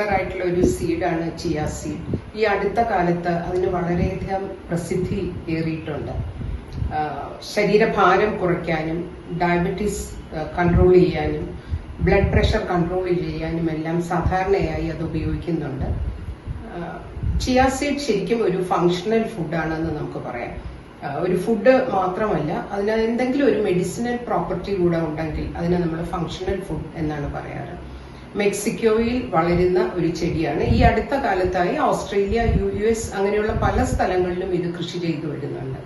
Popular ആയിട്ടുള്ള ഒരു സീഡാണ് chia seed ഈ അടുത്ത കാലത്ത് അതിന് വളരെയധികം പ്രസിദ്ധി ഏറിയിട്ടുണ്ട്. ശരീരഭാരം കുറയ്ക്കാനും ഡയബറ്റീസ് കൺട്രോൾ ചെയ്യാനും ബ്ലഡ് പ്രഷർ കൺട്രോൾ ചെയ്യാനും എല്ലാം സാധാരണയായി അത് ഉപയോഗിക്കുന്നുണ്ട്. ചിയ സീഡ് ശരിക്കും ഒരു ഫങ്ഷണൽ ഫുഡാണെന്ന് നമുക്ക് പറയാം. ഒരു ഫുഡ് മാത്രമല്ല അതിന് എന്തെങ്കിലും ഒരു മെഡിസിനൽ പ്രോപ്പർട്ടി കൂടെ ഉണ്ടെങ്കിൽ അതിനെ നമ്മൾ ഫങ്ഷണൽ ഫുഡ് എന്നാണ് പറയാറ്. മെക്സിക്കോയിൽ വളരുന്ന ഒരു ചെടിയാണ്. ഈ അടുത്ത കാലത്തായി ഓസ്ട്രേലിയ യു യു എസ് അങ്ങനെയുള്ള പല സ്ഥലങ്ങളിലും ഇത് കൃഷി ചെയ്തു വരുന്നുണ്ട്.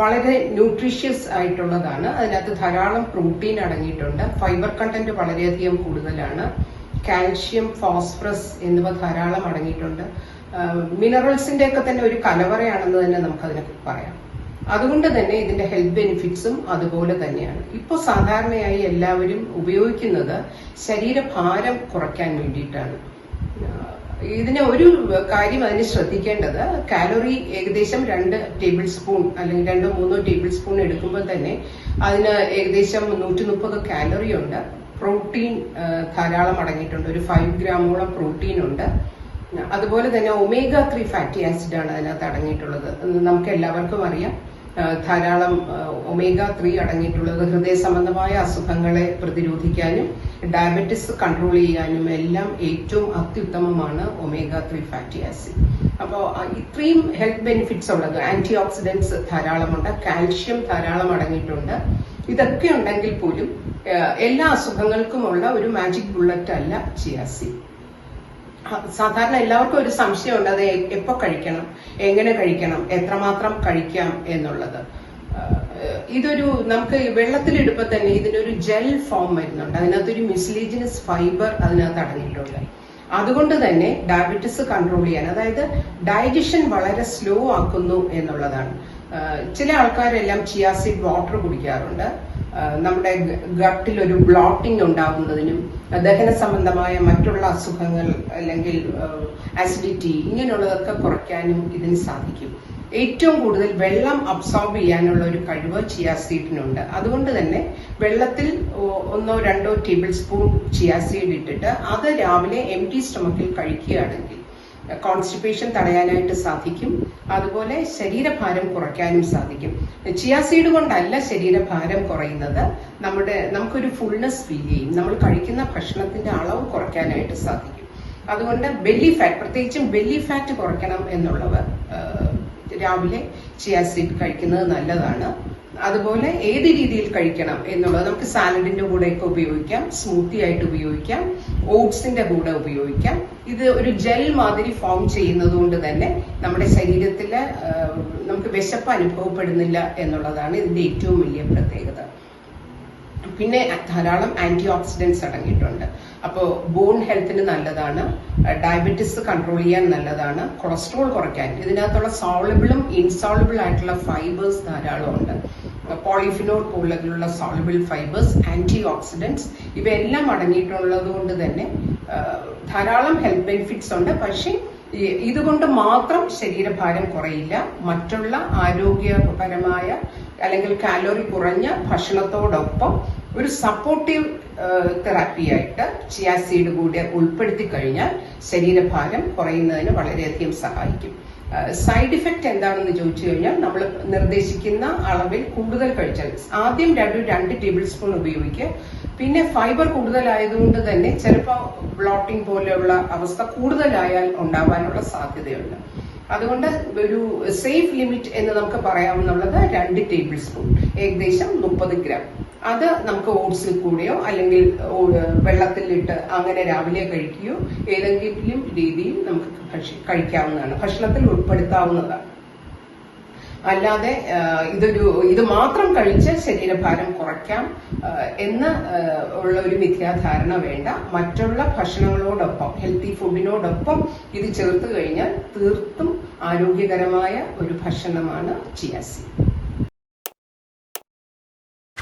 വളരെ ന്യൂട്രീഷ്യസ് ആയിട്ടുള്ളതാണ്. അതിനകത്ത് ധാരാളം പ്രോട്ടീൻ അടങ്ങിയിട്ടുണ്ട്. ഫൈബർ കണ്ടന്റ് വളരെയധികം കൂടുതലാണ്. കാൽഷ്യം ഫോസ്ഫറസ് എന്നിവ ധാരാളം അടങ്ങിയിട്ടുണ്ട്. മിനറൽസിന്റെ ഒക്കെ തന്നെ ഒരു കലവറയാണെന്ന് തന്നെ നമുക്ക് അതിനെ പറയാം. അതുകൊണ്ട് തന്നെ ഇതിന്റെ ഹെൽത്ത് ബെനിഫിറ്റ്സും അതുപോലെ തന്നെയാണ്. ഇപ്പോൾ സാധാരണയായി എല്ലാവരും ഉപയോഗിക്കുന്നത് ശരീരഭാരം കുറയ്ക്കാൻ വേണ്ടിയിട്ടാണ്. ഇതിന് ഒരു കാര്യം അതിന് ശ്രദ്ധിക്കേണ്ടത് കാലോറി ഏകദേശം രണ്ട് ടേബിൾ സ്പൂൺ അല്ലെങ്കിൽ രണ്ടോ മൂന്നോ ടേബിൾ സ്പൂൺ എടുക്കുമ്പോൾ തന്നെ അതിന് ഏകദേശം നൂറ്റി മുപ്പത് കാലറി ഉണ്ട് പ്രോട്ടീൻ ധാരാളം അടങ്ങിയിട്ടുണ്ട്. ഒരു ഫൈവ് ഗ്രാമോളം പ്രോട്ടീൻ ഉണ്ട്. അതുപോലെ തന്നെ ഒമേഗ ത്രീ ഫാറ്റി ആസിഡ് ആണ് അതിനകത്ത് അടങ്ങിയിട്ടുള്ളത്. നമുക്ക് എല്ലാവർക്കും അറിയാം. ധാരാളം ഒമേഗ ത്രീ അടങ്ങിയിട്ടുള്ളത് ഹൃദയ സംബന്ധമായ അസുഖങ്ങളെ പ്രതിരോധിക്കാനും ഡയബറ്റിസ് കൺട്രോൾ ചെയ്യാനും എല്ലാം ഏറ്റവും അത്യുത്തമമാണ് ഒമേഗ ത്രീ ഫാറ്റി ആസിഡ്. അപ്പോൾ ഇത്രയും ഹെൽത്ത് ബെനിഫിറ്റ്സ് ഉള്ളത് ആന്റി ഓക്സിഡൻസ് ധാരാളമുണ്ട് കാൽഷ്യം ധാരാളം അടങ്ങിയിട്ടുണ്ട്. ഇതൊക്കെ ഉണ്ടെങ്കിൽ പോലും എല്ലാ അസുഖങ്ങൾക്കുമുള്ള ഒരു മാജിക് ബുള്ളറ്റ് അല്ല ചിയാസി സാധാരണ എല്ലാവർക്കും ഒരു സംശയമുണ്ട് അത് എപ്പോ കഴിക്കണം എങ്ങനെ കഴിക്കണം എത്രമാത്രം കഴിക്കാം എന്നുള്ളത്. ഇതൊരു നമുക്ക് വെള്ളത്തിലിടുമ്പോൾ തന്നെ ഇതിനൊരു ജെൽ ഫോം വരുന്നുണ്ട്. അതിനകത്തൊരു മിസ്ലീജിനസ് ഫൈബർ അതിനകത്ത് അടങ്ങിയിട്ടുണ്ട്. അതുകൊണ്ട് തന്നെ ഡയബറ്റിസ് കൺട്രോൾ ചെയ്യാൻ അതായത് ഡൈജഷൻ വളരെ സ്ലോ ആക്കുന്നു എന്നുള്ളതാണ്. ചില ആൾക്കാരെല്ലാം ചിയാസിഡ് വാട്ടർ കുടിക്കാറുണ്ട്. നമ്മുടെ ഗട്ടിൽ ഒരു ബ്ലോട്ടിംഗ് ഉണ്ടാകുന്നതിനും ദഹന സംബന്ധമായ മറ്റുള്ള അസുഖങ്ങൾ അല്ലെങ്കിൽ ആസിഡിറ്റി ഇങ്ങനെയുള്ളതൊക്കെ കുറയ്ക്കാനും ഇതിന് സാധിക്കും. ഏറ്റവും കൂടുതൽ വെള്ളം അബ്സോർബ് ചെയ്യാനുള്ള ഒരു കഴിവ് ചിയാസീഡിനുണ്ട് അതുകൊണ്ട് തന്നെ വെള്ളത്തിൽ ഒന്നോ രണ്ടോ ടേബിൾ സ്പൂൺ ചിയാസീഡ് ഇട്ടിട്ട് അത് രാവിലെ എം ടി സ്റ്റൊമക്കിൽ കഴിക്കുകയാണെങ്കിൽ കോൺസ്റ്റിപ്പേഷൻ തടയാനായിട്ട് സാധിക്കും. അതുപോലെ ശരീരഭാരം കുറയ്ക്കാനും സാധിക്കും. ചിയാസീഡ് കൊണ്ടല്ല ശരീരഭാരം കുറയുന്നത്. നമ്മുടെ നമുക്കൊരു ഫുൾനെസ് ഫീൽ ചെയ്യും. നമ്മൾ കഴിക്കുന്ന ഭക്ഷണത്തിന്റെ അളവ് കുറയ്ക്കാനായിട്ട് സാധിക്കും. അതുകൊണ്ട് ബെല്ലി ഫാറ്റ് പ്രത്യേകിച്ചും ബെല്ലി ഫാറ്റ് കുറയ്ക്കണം എന്നുള്ളവർ ആ, ചിയാ സീഡ് കഴിക്കുന്നത് നല്ലതാണ്. അതുപോലെ ഏത് രീതിയിൽ കഴിക്കണം എന്നുള്ളത് നമുക്ക് സാലഡിന്റെ കൂടെയൊക്കെ ഉപയോഗിക്കാം സ്മൂത്തി ആയിട്ട് ഉപയോഗിക്കാം ഓട്സിന്റെ കൂടെ ഉപയോഗിക്കാം. ഇത് ഒരു ജെൽ മാതിരി ഫോം ചെയ്യുന്നത് കൊണ്ട് തന്നെ നമ്മുടെ ശരീരത്തിൽ നമുക്ക് വിശപ്പ് അനുഭവപ്പെടുന്നില്ല എന്നുള്ളതാണ് ഇതിന്റെ ഏറ്റവും വലിയ പ്രത്യേകത. പിന്നെ ധാരാളം ആന്റി ഓക്സിഡൻസ് അടങ്ങിയിട്ടുണ്ട് അപ്പോൾ ബോൺ ഹെൽത്തിന് നല്ലതാണ് ഡയബറ്റിസ് കൺട്രോൾ ചെയ്യാൻ നല്ലതാണ് കൊളസ്ട്രോൾ കുറയ്ക്കാൻ. ഇതിനകത്തുള്ള സോളബിളും ഇൻസോളബിൾ ആയിട്ടുള്ള ഫൈബേഴ്സ് ധാരാളമുണ്ട് പോളിഫിനോൾ പോലുള്ള സോളബിൾ ഫൈബേഴ്സ് ആന്റി ഓക്സിഡൻസ് ഇവയെല്ലാം അടങ്ങിയിട്ടുള്ളത് കൊണ്ട് തന്നെ ധാരാളം ഹെൽത്ത് ബെനിഫിറ്റ്സ് ഉണ്ട്. പക്ഷേ ഇതുകൊണ്ട് മാത്രം ശരീരഭാരം കുറയില്ല. മറ്റുള്ള ആരോഗ്യപരമായ അല്ലെങ്കിൽ കാലോറി കുറഞ്ഞ ഭക്ഷണത്തോടൊപ്പം ഒരു സപ്പോർട്ടീവ് തെറാപ്പിയായിട്ട് ചിയാസീഡ് കൂടെ ഉൾപ്പെടുത്തി കഴിഞ്ഞാൽ ശരീരഭാരം കുറയുന്നതിന് വളരെയധികം സഹായിക്കും. സൈഡ് ഇഫക്റ്റ് എന്താണെന്ന് ചോദിച്ചു കഴിഞ്ഞാൽ നമ്മൾ നിർദ്ദേശിക്കുന്ന അളവിൽ കൂടുതൽ കഴിച്ചാൽ ആദ്യം രണ്ട് രണ്ട് ടേബിൾ സ്പൂൺ ഉപയോഗിക്കുക. പിന്നെ ഫൈബർ കൂടുതലായതുകൊണ്ട് തന്നെ ചിലപ്പോൾ ബ്ലോട്ടിംഗ് പോലെയുള്ള അവസ്ഥ കൂടുതലായാൽ ഉണ്ടാവാനുള്ള സാധ്യതയുണ്ട്. അതുകൊണ്ട് ഒരു സേഫ് ലിമിറ്റ് എന്ന് നമുക്ക് പറയാവുന്നുള്ളത് രണ്ട് ടേബിൾ സ്പൂൺ ഏകദേശം മുപ്പത് ഗ്രാം അത് നമുക്ക് ഓട്സിൽ കൂടെയോ അല്ലെങ്കിൽ വെള്ളത്തിലിട്ട് അങ്ങനെ രാവിലെ കഴിക്കുകയോ ഏതെങ്കിലും രീതിയിൽ നമുക്ക് കഴിക്കാവുന്നതാണ്. ഭക്ഷണത്തിൽ ഉൾപ്പെടുത്താവുന്നതാണ്. അല്ലാതെ ഇതൊരു ഇത് മാത്രം കഴിച്ച് ശരീരഭാരം കുറയ്ക്കാം എന്ന് ഉള്ള ഒരു മിഥ്യാധാരണ വേണ്ട. മറ്റുള്ള ഭക്ഷണങ്ങളോടൊപ്പം ഹെൽത്തി ഫുഡിനോടൊപ്പം ഇത് ചേർത്ത് കഴിഞ്ഞാൽ തീർത്തും ആരോഗ്യകരമായ ഒരു ഭക്ഷണമാണ് ചിയാസി.